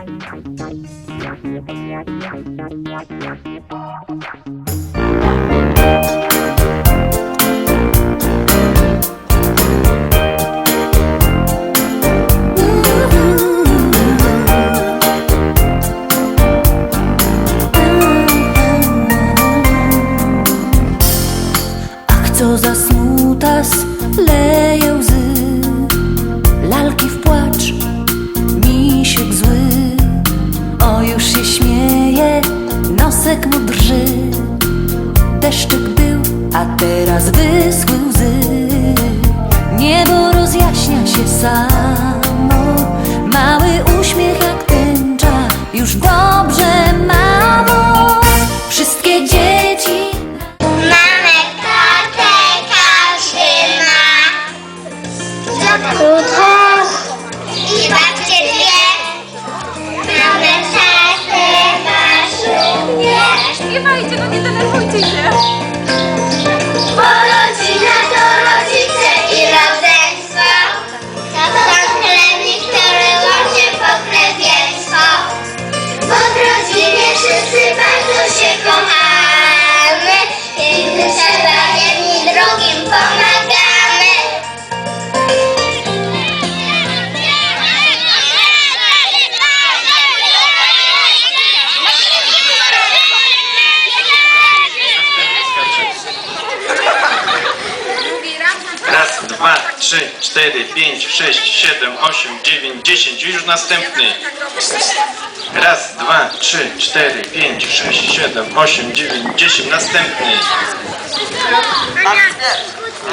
Thank you. Deszczyk był, a teraz wyschły łzy. Niebo rozjaśnia się samo. Mały uśmiech jak tęcza Już dobrze, 3, 4, 5, 6, 7, 8, 9, 10. Już następny. Raz, dwa, trzy, cztery, pięć, sześć, siedem, osiem, dziewięć, dziesięć. Następny.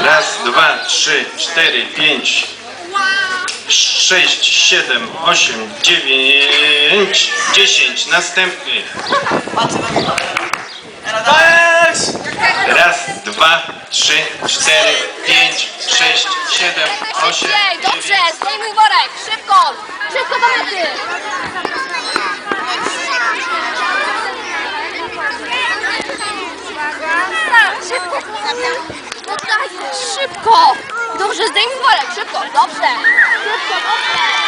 Raz, dwa, trzy, cztery, pięć, sześć, siedem, osiem, dziewięć, dziesięć. Następny. Dwa, trzy, cztery, pięć, sześć, siedem, osiem, Ej, dobrze, dziewięć. zdejmuj worek, szybko, szybko do mety. Tak, Szybko, no szybko. Dobrze, zdejmuj worek, szybko, dobrze. Szybko, dobrze.